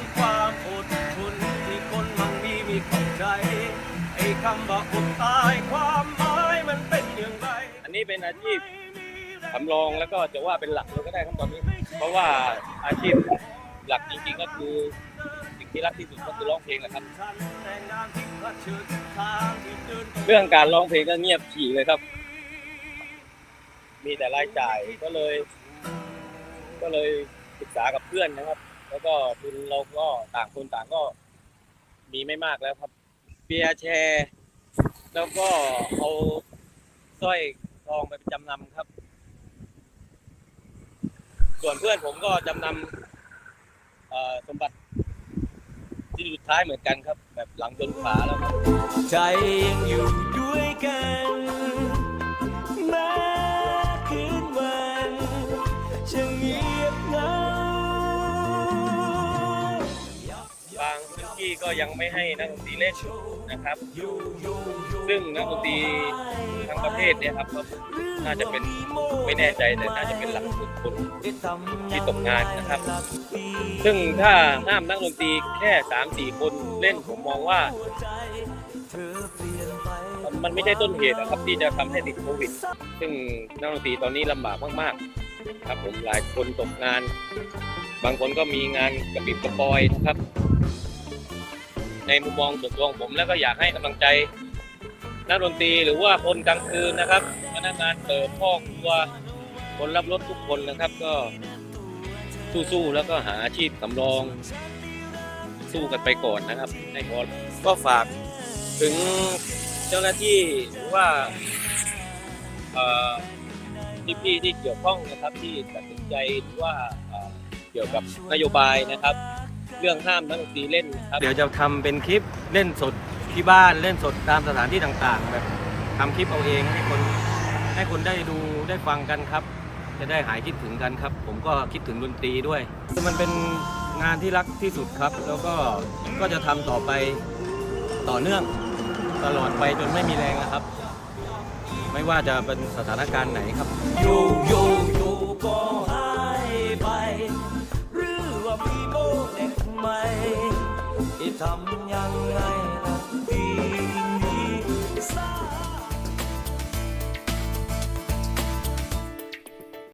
นความอดทนที่คนมันมีมีเข้าใจไอ้คำว่าอดตายความหมายมันเป็นอย่างไรอันนี้เป็นอาชีพสำรองแล้วก็จะว่าเป็นหลักเลยก็ได้คำตอนนี้ เพราะว่าอาชีพหลักจริงๆก็คือสิ่งที่รักที่สุดก็คือร้องเพลงนะครับ เรื่องการร้องเพลงก็เงียบฉี่เลยครับ มีแต่รายจ่ายก็เลย ก็เลยศึกษากับเพื่อนนะครับ แล้วก็ทุนเราก็ต่างคนต่างก็มีไม่มากแล้วครับเปียแชร์ แล้วก็เอาสร้อยทองไปจำนำครับ ส่วนเพื่อนผมก็จำนำสมบัติที่สุดท้ายเหมือนกันครับ แบบหลังจนขาแล้วครับ ใจยังอยู่ด้วยกัน ก็ยังไม่ให้นักดนตรีเล่นนะครับ ซึ่งนักดนตรีทั้งประเทศเนี่ยครับก็น่าจะเป็นไม่แน่ใจแต่น่าจะเป็นหลักหมื่นคนที่ตกงานนะครับ ซึ่งถ้าห้ามนักดนตรีแค่สามสี่คนเล่นผมมองว่า มันไม่ใช่ต้นเหตุนะครับที่จะทำให้ติดโควิด ซึ่งนักดนตรีตอนนี้ลำบากมากๆ ครับผมหลายคนตกงาน บางคนก็มีงานกระปิบกระปอยนะครับ ในมุมมองส่วนตัวของผมแล้วก็อยากให้กำลังใจนักดนตรีหรือว่าคนกลางคืนนะครับพนักงานเปิดพ่อครัวคนรับรถทุกคนนะครับก็สู้ๆแล้วก็หาอาชีพสำรอง สู้กันไปก่อนนะครับในพอก็ฝากถึงเจ้าหน้าที่หรือว่าเอ่พี่ๆที่เกี่ยวข้องนะครับที่ตัดสินใจหรือว่าเกี่ยวกับนโยบายนะครับ เรื่องห้ามนักดนตรีเล่นครับ เดี๋ยวจะทำเป็นคลิปเล่นสดที่บ้านเล่นสดตามสถานที่ต่างๆ แบบทำคลิปเอาเองให้คนให้คนได้ดูได้ฟังกันครับ จะได้หายคิดถึงกันครับ ผมก็คิดถึงดนตรีด้วยมันเป็นงานที่รักที่สุดครับ แล้วก็ก็จะทำต่อไปต่อเนื่องตลอดไปจนไม่มีแรงนะครับ ไม่ว่าจะเป็นสถานการณ์ไหนครับ หรือว่